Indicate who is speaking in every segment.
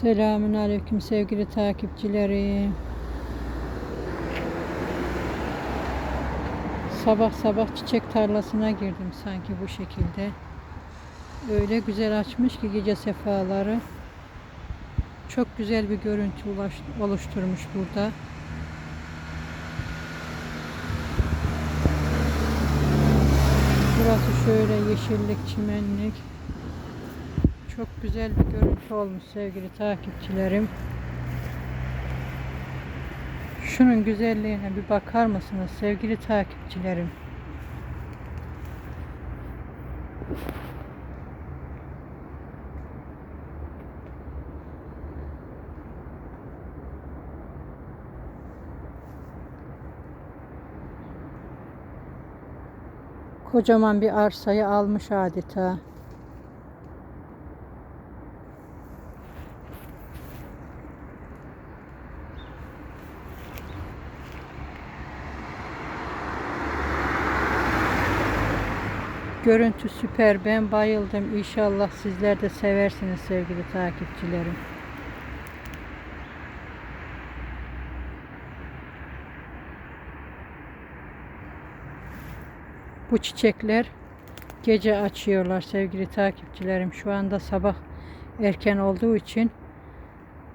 Speaker 1: Selamün aleyküm sevgili takipçilerim. Sabah sabah çiçek tarlasına girdim sanki bu şekilde. Öyle güzel açmış ki gece sefaları. Çok güzel bir görüntü oluşturmuş burada. Burası şöyle yeşillik, çimenlik. Çok güzel bir görüntü olmuş sevgili takipçilerim. Şunun güzelliğine bir bakar mısınız sevgili takipçilerim? Kocaman bir arsayı almış adeta. Görüntü süper. Ben bayıldım. İnşallah sizler de seversiniz sevgili takipçilerim. Bu çiçekler gece açıyorlar sevgili takipçilerim. Şu anda sabah erken olduğu için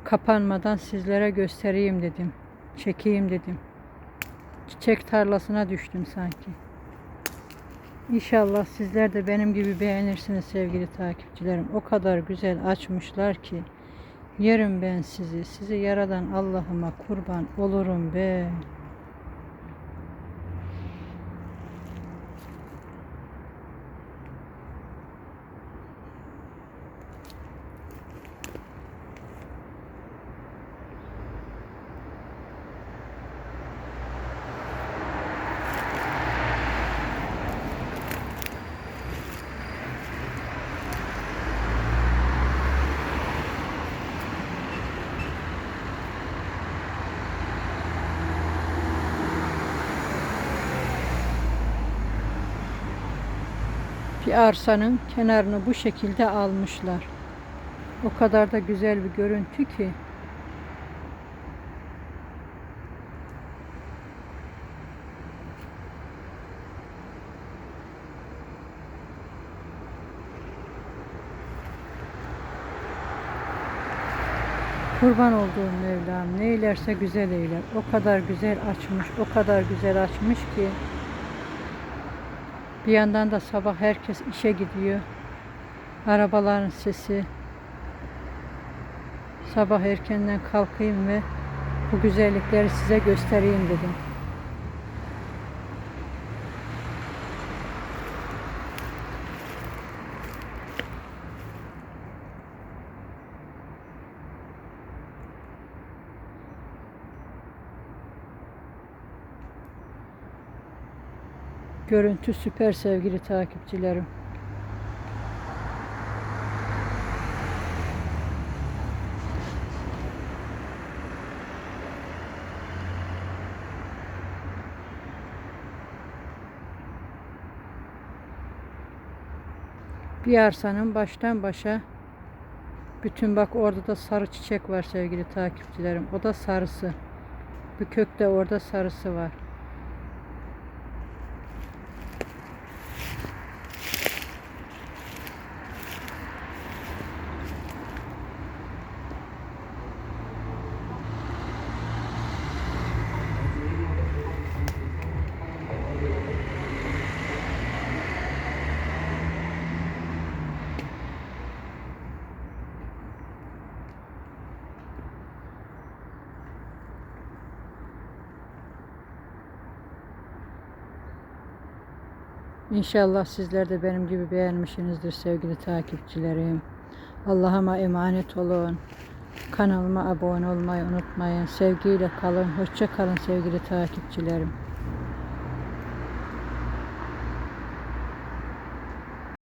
Speaker 1: kapanmadan sizlere göstereyim dedim. Çekeyim dedim. Çiçek tarlasına düştüm sanki. İnşallah sizler de benim gibi beğenirsiniz sevgili takipçilerim. O kadar güzel açmışlar ki yerim ben sizi. Sizi yaradan Allah'ıma kurban olurum be. Bir arsanın kenarını bu şekilde almışlar. O kadar da güzel bir görüntü ki. Kurban olduğum Mevlam neylerse güzel eyler. O kadar güzel açmış, o kadar güzel açmış ki. Bir yandan da sabah herkes işe gidiyor. Arabaların sesi. Sabah erkenden kalkayım ve bu güzellikleri size göstereyim dedim. Görüntü süper sevgili takipçilerim. Bir arsanın baştan başa bütün bak orada da sarı çiçek var sevgili takipçilerim. O da sarısı. Bu kökte orada sarısı var. İnşallah sizler de benim gibi beğenmişsinizdir sevgili takipçilerim. Allah'ıma emanet olun. Kanalıma abone olmayı unutmayın. Sevgiyle kalın. Hoşça kalın sevgili takipçilerim.